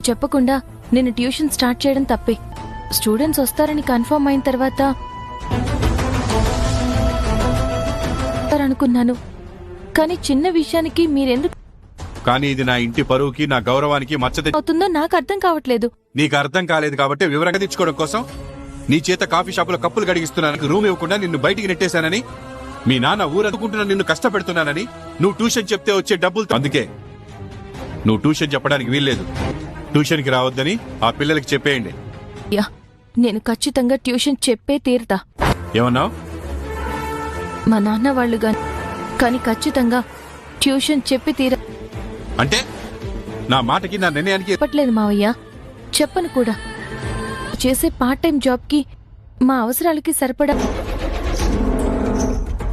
చెప్పకుండా నేను tuition start చేయడం తప్పే. స్టూడెంట్స్ వస్తారని కన్ఫర్మ్ అయిన తర్వాత అనుకున్నాను కానీ చిన్న విషయానికి మీరెందుకు కానీ ఇది నా ఇంటి పరువుకి నా గౌరవానికి మచ్చ తె- అవుతుందో నాకు అర్థం కావట్లేదు. నీకు అర్థం కాలేదు కాబట్టి వివరంగా తెచ్చుకోవడం కోసం నీ చేత కాఫీ షాపులో కప్పులు గడిగిస్తున్నాను రూమ్ ఇవ్వకుండా నిన్ను బయటికి నెట్టేశానని మీ నాన్న ఊరనుకుంటున్నా నిన్ను కష్టపెడుతున్నానని నువ్వు ట్యూషన్ చెప్తే వచ్చే డబ్బులు అందుకే నువ్వు ట్యూషన్ చెప్పడానికి వీల్లేదు. ట్యూషన్కి రావద్దని ఆ పిల్లలకి చెప్పేయండి. యా నేను ఖచ్చితంగా ట్యూషన్ చెప్పే తీరుతా. ఏమన్నావు మా నాన్న వాళ్ళు గాని కానీ ఖచ్చితంగా ట్యూషన్ చెప్పి తీర అంటే? నా మాటకి నా నిర్ణయానికి చెప్పట్లేదు మావయ్య. చెప్పను కూడా. చేసే పార్ట్ టైం జాబ్కి మా అవసరాలకి సరిపడా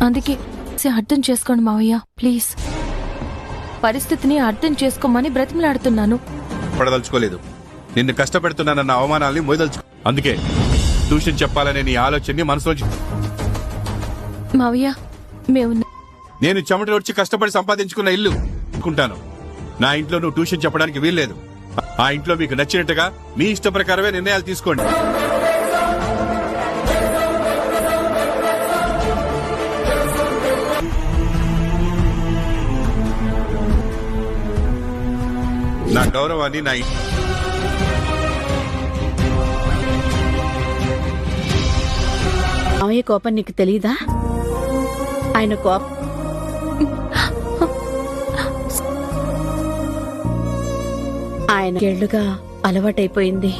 అందుకే సే అర్థం చేసుకోండి మావయ్య ప్లీజ్. పరిస్థితిని అర్థం చేసుకోమని బ్రతిమలాడుతున్నాను. పడదలుచుకోలేదు. నిన్ను కష్టపెడుతున్నానన్న అవమానాల్ని మోయదలుచు అందుకే ట్యూషన్ చెప్పాలనే నీ ఆలోచనని మనసులో మావయ్య మేము నేను చెమట వచ్చి కష్టపడి సంపాదించుకున్న ఇల్లు అనుకుంటాను నా ఇంట్లో నువ్వు ట్యూషన్ చెప్పడానికి వీల్లేదు. ఆ ఇంట్లో మీకు నచ్చినట్టుగా మీ ఇష్ట ప్రకారమే నిర్ణయాలు తీసుకోండి. నా గౌరవాన్ని నా మామయ్య కోపం నీకు తెలియదా ఆయన కోపం ఆయన ఏళ్ళుగా అలవాటైపోయింది.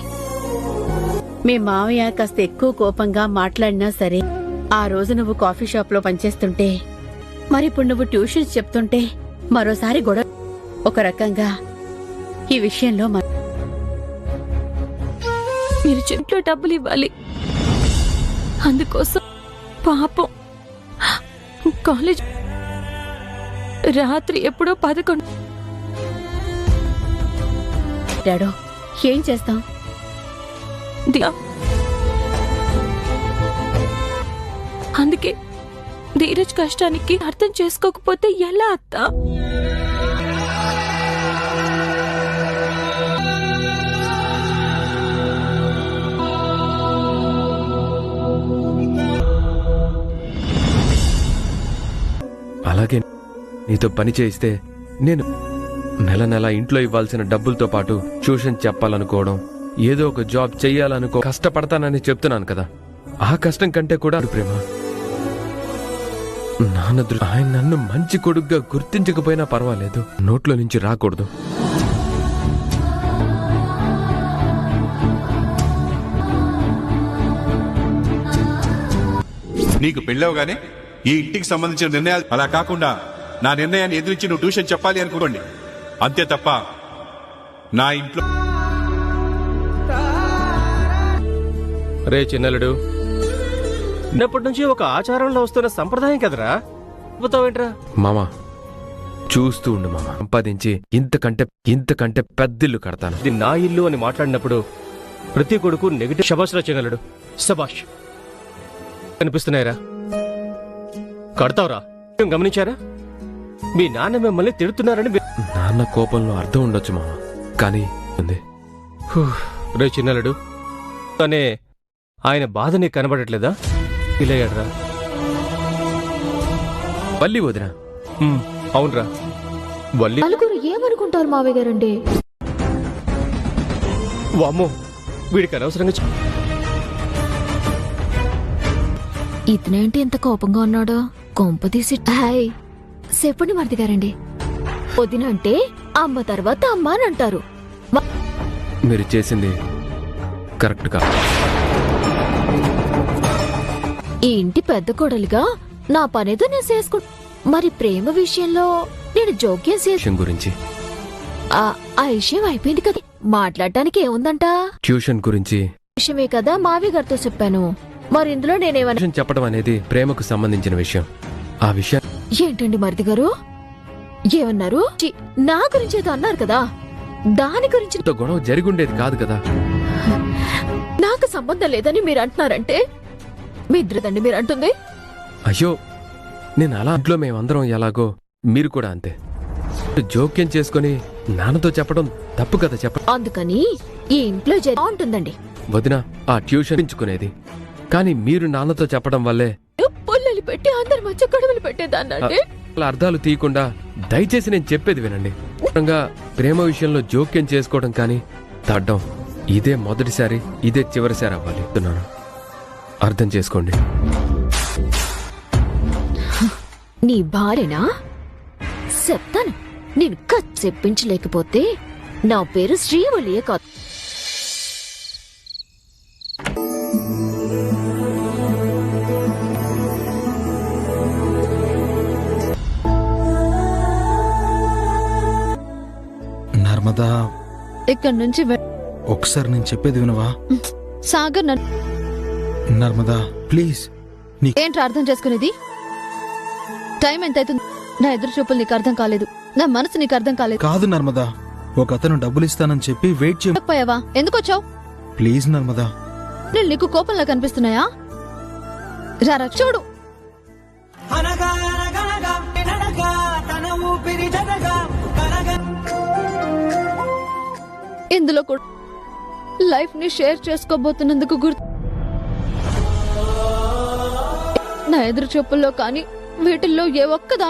మీ మామయ్య కాస్త ఎక్కువ కోపంగా మాట్లాడినా సరే ఆ రోజు నువ్వు కాఫీ షాప్లో పనిచేస్తుంటే మరి ఇప్పుడు నువ్వు ట్యూషన్స్ చెప్తుంటే మరోసారి గొడవ ఒక రకంగా ఈ విషయంలో మీరు చెట్లో డబ్బులు ఇవ్వాలి. అందుకోసం పాపం కాలేజ్ రాత్రి ఎప్పుడో పదకొండు డాడో ఏం చేస్తాం అందుకే ధీరజ్ కష్టానికి అర్థం చేసుకోకపోతే ఎలా అత్తా? నీతో పని చేయిస్తే నేను నెల నెల ఇంట్లో ఇవ్వాల్సిన డబ్బులతో పాటు ట్యూషన్ చెప్పాలనుకోవడం ఏదో ఒక జాబ్ చెయ్యాలనుకో కష్టపడతానని చెప్తున్నాను కదా. ఆ కష్టం కంటే కూడా ప్రేమ. నాన్న దృ- ఆయన నన్ను మంచి కొడుగ్గా గుర్తించకపోయినా పర్వాలేదు. నోట్లో నుంచి రాకూడదు. నీకు పెళ్ళవగానే ఈ ఇంటికి సంబంధించిన నిర్ణయాలు అలా కాకుండా నా నిర్ణయాన్ని ఎదిరించి నువ్వు ట్యూషన్ చెప్పాలి అనుకోండి అంతే తప్ప నా ఇంట్లో రే చిన్నలుడు. చిన్నప్పటి నుంచి ఒక ఆచారంలో వస్తున్న సంప్రదాయం కదరా? చెబుతావేంట్రా మామ చూస్తూ ఉండు మామ. సంపాదించి ఇంతకంటే ఇంతకంటే పెద్దిల్లు కడతాను. ఇది నా ఇల్లు అని మాట్లాడినప్పుడు ప్రతి కొడుకు నెగిటివ్ శబాష్రా చిన్నలుడు. శబాష్ కనిపిస్తున్నాయరా. కడతావురా. గమనించారా? మీ నాన్న మిమ్మల్ని తిడుతున్నారని మీ- నాన్న కోపంలో అర్థం ఉండొచ్చు మామ. కానీ ఉంది హూ, రే చిన్నలుడు. కానీ ఆయన బాధ నీకు కనబడట్లేదా? ఇలా ఏడ్రా మళ్ళీ వదిన. అవునరా. వల్లి నలుగురు ఏమనుకుంటారు మావయ్య గారండి? వామ్మో వీడికి అనవసరంగా ఇతనేంటి ఎంత కోపంగా ఉన్నాడో? కొంప తీసి హాయ్ చెప్పండి మరిది గారండి వదిన అంటే అమ్మ తర్వాత అమ్మ అని అంటారు. మీరు చేసింది కరెక్ట్ కాదు ఈ ఇంటి పెద్ద కోడలిగా నా పనేదో నేను చేసుకు మరి ప్రేమ విషయంలో నేను జోక్యం చేసి గురించి. ఆ విషయం అయిపోయింది కదా. మాట్లాడటానికి ఏముందంట? ట్యూషన్ గురించి. విషయమే కదా మావి గారితో చెప్పాను. మరి ఇందులో నేనేమన్నా చెప్పడం అనేది ప్రేమకు సంబంధించిన విషయం. ఆ విషయం ఏంటండి మరిది గారు? ఏమన్నారు? నా గురించి ఏదో అన్నారు కదా? దాని గురించి తో గొడవ జరిగుండేది కాదు కదా? నాకు సంబంధం లేదని మీరు అంటున్నారంటే మీ ఇద్దరిదండి మీరు అంటుంది అయ్యో నేను అలా ఇంట్లో మేమందరం ఎలాగో మీరు కూడా అంతే. జోక్యం చేసుకొని నాన్నతో చెప్పడం తప్పు కదా చెప్ప? అందుకని ఈ ఇంట్లో జరి ఉంటుందండి వదిన ఆ ట్యూషన్ పెంచుకునేది. కానీ మీరు నాన్నతో చెప్పడం వల్లే పెట్టి అందరి మధ్య గొడవలు పెట్టేదాన్నండి? అలా అర్థాలు తీయకుండా దయచేసి నేను చెప్పేది వినండి. ముఖ్యంగా ప్రేమ విషయంలో జోక్యం చేసుకోవడం కానీ తడ్డం. ఇదే మొదటిసారి ఇదే చివరిసారి అవ్వాలి. అర్థం చేసుకోండి. నీ భార్యనా? చెప్తాను. నేను కట్ చెప్పించలేకపోతే నా పేరు శ్రీవలియే కాదు ఇక్కడ నుంచి ఒకసారి నేను చెప్పేది వినవా? సాగర్ నర్మదా ప్లీజ్. నీ ఏంట్రా అర్థం చేసుకునేది? టైం ఎంత అవుతుంది నా ఎదురు చూపులు నీకు అర్థం కాలేదు. నా మనసు నీకు అర్థం కాలేదు. కాదు నర్మదా ఒక అతను డబ్బులు ఇస్తానని చెప్పి వెయిట్ చేయ పోయావా ఎందుకు వచ్చావు? ప్లీజ్ నర్మదా. నేను నీకు కోపంలా కనిపిస్తున్నాయా? చూడు. ఇందులో కూడా లైఫ్ని షేర్ చేసుకోబోతున్నందుకు గుర్తు. నా ఎదురు చెప్పుల్లో కానీ వీటిల్లో ఏ ఒక్కదా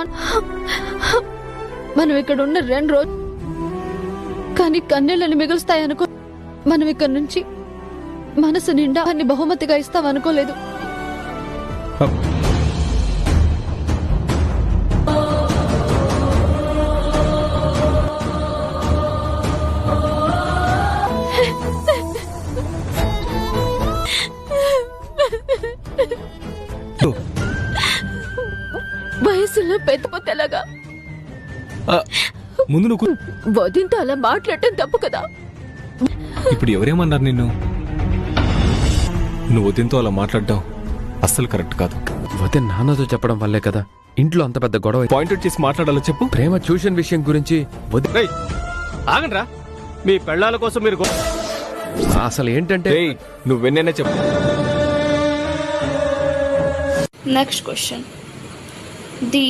మనం ఇక్కడ ఉన్న రెండు రోజు కానీ కన్నీళ్ళని మిగులుస్తాయనుకో మనం ఇక్కడ నుంచి మనసు నిండా అన్ని బహుమతిగా ఇస్తామనుకోలేదు. ముందు నువ్వు వదింతో అలా మాట్లాడటం తప్పు కదా? ఇప్పుడు ఎవరేమన్నారు నిన్ను? నువ్వు దీంతో అలా మాట్లాడడం అస్సలు కరెక్ట్ కాదు. వదిన నాన్నతో చెప్పడం వల్లే కదా ఇంట్లో అంత పెద్ద గొడవ. పాయింట్ చేసి మాట్లాడాలో చెప్పు. ప్రేమ ట్యూషన్ విషయం గురించి ఆగండ్రా. మీ పెళ్ళాల కోసం మీరు అసలు ఏంటంటే రేయ్ నువ్వెన్నైనా చెప్పు. Next question. The